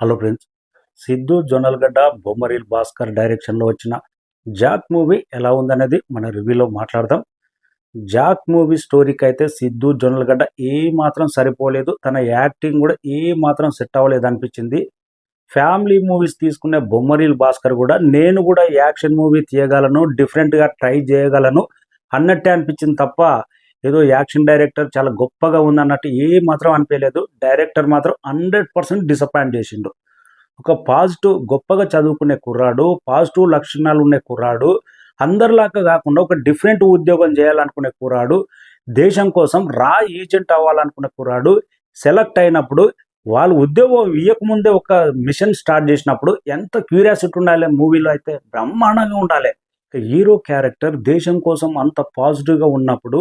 Hello friends Siddhu Jonnalagadda Bommarillu Bhaskar డైరెక్షన్లో వచ్చిన Jack movie ఎలా ఉందనేది మన రివ్యూలో మాట్లాడదాం. జాక్ మూవీ స్టోరీకి అయితే సిద్ధు జొన్నలగడ్డ ఏ మాత్రం సరిపోలేదు తన యాక్టింగ్ కూడా ఏ మాత్రం సెట్ అవ్వలేదు అనిపించింది. ఫ్యామిలీ మూవీస్ తీసుకునే బొమ్మరీల్ భాస్కర్ కూడా నేను కూడా యాక్షన్ మూవీ తీయగలను డిఫరెంట్గా ట్రై చేయగలను అన్నట్టే అనిపించింది తప్ప ఏదో యాక్షన్ డైరెక్టర్ చాలా గొప్పగా ఉందన్నట్టు ఏ మాత్రం అనిపించలేదు. డైరెక్టర్ మాత్రం హండ్రెడ్ పర్సెంట్ డిసప్పాయింట్ చేసిండు. ఒక పాజిటివ్ గొప్పగా చదువుకునే కుర్రాడు పాజిటివ్ లక్షణాలు ఉండే కుర్రాడు అందరిలాగా కాకుండా ఒక డిఫరెంట్ ఉద్యోగం చేయాలనుకునే కుర్రాడు దేశం కోసం రా ఏజెంట్ అవ్వాలనుకునే కుర్రాడు సెలెక్ట్ అయినప్పుడు వాళ్ళు ఉద్యోగం ఇవ్వకముందే ఒక మిషన్ స్టార్ట్ చేసినప్పుడు ఎంత క్యూరియాసిటీ ఉండాలి మూవీలో అయితే బ్రహ్మాండంగా ఉండాలి. హీరో క్యారెక్టర్ దేశం కోసం అంత పాజిటివ్గా ఉన్నప్పుడు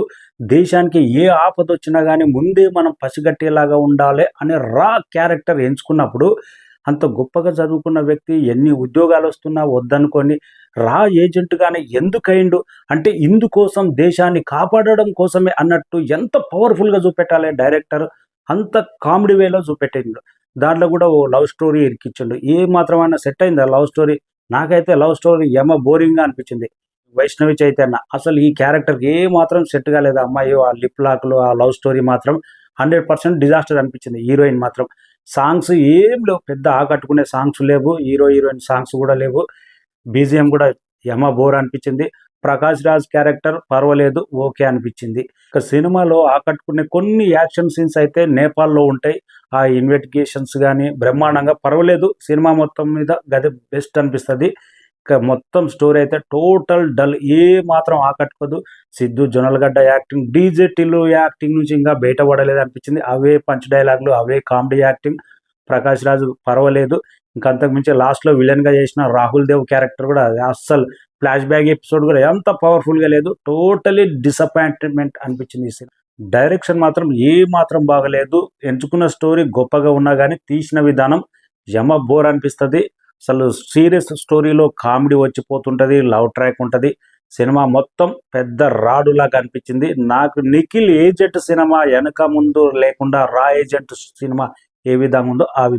దేశానికి ఏ ఆపద వచ్చినా కానీ ముందే మనం పసిగట్టేలాగా ఉండాలి అనే రా క్యారెక్టర్ ఎంచుకున్నప్పుడు అంత గొప్పగా చదువుకున్న వ్యక్తి ఎన్ని ఉద్యోగాలు వస్తున్నా వద్దనుకొని రా ఏజెంట్గానే ఎందుకైండు అంటే ఇందుకోసం దేశాన్ని కాపాడడం కోసమే అన్నట్టు ఎంత పవర్ఫుల్గా చూపెట్టాలి డైరెక్టర్? అంత కామెడీ వేలో చూపెట్టిండు. దాంట్లో కూడా ఓ లవ్ స్టోరీ ఇరికిచ్చిండు. ఏ మాత్రమైనా సెట్ అయిందా ఆ లవ్ స్టోరీ? నాకైతే లవ్ స్టోరీ యమ బోరింగ్గా అనిపించింది. వైష్ణవి చైతన్య. అసలు ఈ క్యారెక్టర్కి ఏ మాత్రం సెట్ కాలేదు. అమ్మాయి ఆ లిప్ లాక్లు ఆ లవ్ స్టోరీ మాత్రం హండ్రెడ్ పర్సెంట్ డిజాస్టర్ అనిపించింది. హీరోయిన్ మాత్రం. సాంగ్స్ ఏం లేవు. పెద్ద ఆకట్టుకునే సాంగ్స్ లేవు. హీరో హీరోయిన్ సాంగ్స్ కూడా లేవు. బీజిఎం కూడా యమ బోర్ అనిపించింది. ప్రకాష్ రాజ్ క్యారెక్టర్ పర్వాలేదు ఓకే అనిపించింది. ఇక సినిమాలో ఆకట్టుకునే కొన్ని యాక్షన్ సీన్స్ అయితే నేపాల్లో ఉంటాయి. ఆ ఇన్వెస్టిగేషన్స్ కానీ బ్రహ్మాండంగా పర్వాలేదు సినిమా మొత్తం మీద గది బెస్ట్ అనిపిస్తుంది. ఇక మొత్తం స్టోరీ అయితే టోటల్ డల్ ఏ మాత్రం ఆకట్టుకోదు. Siddhu Jonnalagadda acting DJ Tillu acting నుంచి ఇంకా బయటపడలేదు అనిపించింది. అవే పంచ్ డైలాగులు అవే కామెడీ యాక్టింగ్ ప్రకాష్ రాజు పర్వాలేదు. ఇంకా అంతకు మించి లాస్ట్లో విలన్గా చేసిన రాహుల్ దేవ్ క్యారెక్టర్ కూడా అస్సలు ఫ్లాష్ బ్యాక్ ఎపిసోడ్ కూడా ఎంత పవర్ఫుల్గా లేదు. టోటలీ డిసప్పాయింట్మెంట్ అనిపించింది ఈ సినిమా డైరెక్షన్ మాత్రం ఏ మాత్రం బాగలేదు. ఎంచుకున్న స్టోరీ గొప్పగా ఉన్నా కానీ తీసిన విధానం యమ బోర్ అనిపిస్తుంది. అసలు సీరియస్ స్టోరీలో కామెడీ వచ్చిపోతుంటుంది లవ్ ట్రాక్ ఉంటుంది. సినిమా మొత్తం పెద్ద రాడులాగా అనిపించింది. నాకు నిఖిల్ ఏజెంట్ సినిమా వెనక ముందు లేకుండా రా ఏజెంట్ సినిమా ఏ విధంగా ఉందో ఆ